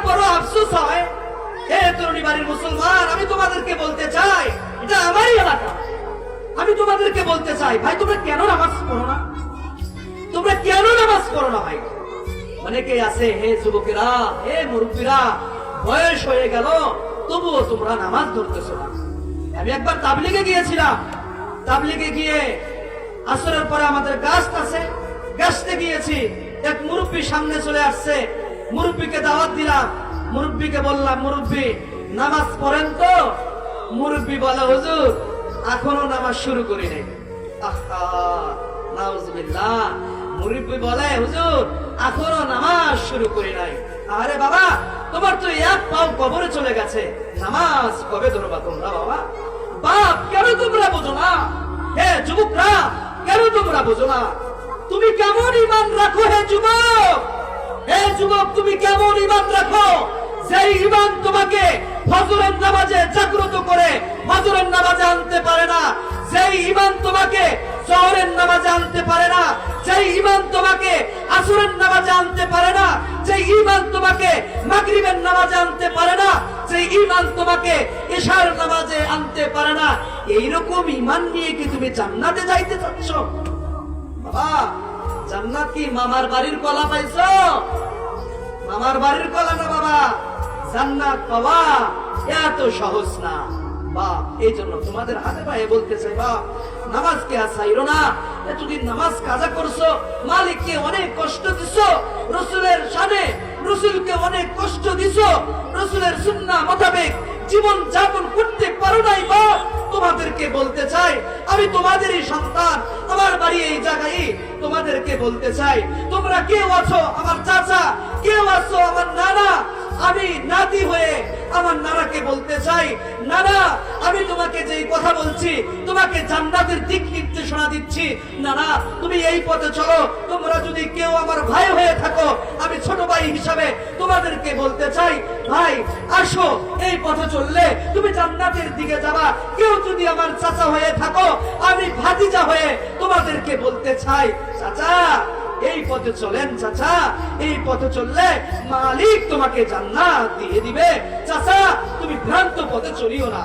তারপরও আফসোস হয়। হে তরুণী বাড়ির মুসলমান, আমি তোমাদেরকে বলতে চাই, এটা আমারই এলাকা। আমি তোমাদেরকে বলতে চাই, ভাই, তোমরা কেন নামাজ পড়ো না? তোমরা কেন নামাজ পড়ো না, ভাই? অনেকে আছে, হে যুবকেরা, হে মুরব্বীরা, বয়স হয়ে গেল, তবুও তোমরা নামাজ ধরতেছো না। আমি একবার তাবলিগে গিয়েছিলাম। তাবলিগে গিয়ে আসরের পরে আমাদের গাছ আছে, গাছতে গিয়েছি, এক মুরব্বী সামনে চলে আসছে দিলাম মুরব্বীকে বললাম, মুরব্বী, নামাজ পড়েন তো? মুরব্বী বলে, হুজুর, এখনও নামাজ শুরু করি নাই। মুরব্বী বলে, হুজুর, এখনও নামাজ শুরু করি নাই। আরে বাবা, তোমার তো এক পাও কবরে চলে গেছে। নামাজ কবে ধরবা তোমরা বাবা? বাপ, কেন তোমরা বোঝো না? হে যুবকরা, কেন তোমরা বোঝো না? তুমি কেমন ইমান রাখো হে যুবক? যুবক, তুমি কেমন ইমান রাখো? যেই ইমান তোমাকে ফজরের নামাজে জাগ্রত করে, ফজরের নামাজে আনতে পারে না। যেই ইমান তোমাকে শহরের নামাজে আনতে পারে না। যেই ইমান তোমাকে আসরের নামাজে আনতে পারে না। যেই ইমান তোমাকে মাগরিবের নামাজে আনতে পারে না। যেই ইমান তোমাকে এশার নামাজে আনতে পারে না। এইরকম ইমান নিয়ে কি তুমি জান্নাতে যাইতে চাচ্ছ? বাবা, জান্নাত কি মামার বাড়ির কলা পাইছো? মামার বাড়ির কলা না বাবা? জান্নাত পাওয়া এত সহজ না। এই জন্য তোমাদের হাতে পায়ে বলতে চাই বাপ, নামাজ কে না? নামাজ কাজা অনেক কষ্ট সামনে রসুলকে অনেক কষ্ট রসুলের মোতাবেক জীবন যাপন করতে পারো নাই, বাপ। তোমাদেরকে বলতে চাই, আমি তোমাদেরই সন্তান, আমার বাড়ি এই জায়গায় তোমাদেরকে বলতে চাই। তোমরা কেউ আছো আমার চাচা, কেউ আছো আমার নানা, আমি নাতি হয়ে আমার নানাকে বলতে চাই। নানা, আমি তোমাকে যেই কথা বলছি, তোমাকে জান্নাতের দিক নির্দেশনা দিচ্ছি। নানা, তুমি এই পথে চলো, তোমরা যদি কেউ আমার ভাই হয়ে থাকো, আমি ছোট ভাই হিসাবে তোমাদেরকে বলতে চাই। ভাই, আসো, এই পথে চললে জান্নাতের দিকে যাবা, কেউ যদি আমার চাচা হয়ে থাকো, আমি ভাতিজা হয়ে তোমাদেরকে বলতে চাই, চাচা, এই পথে চলেন চাচা, এই পথে চললে মালিক তোমাকে জান্নাত দিয়ে দিবে। চাচা, তুমি ভ্রান্ত পথে চলিও না।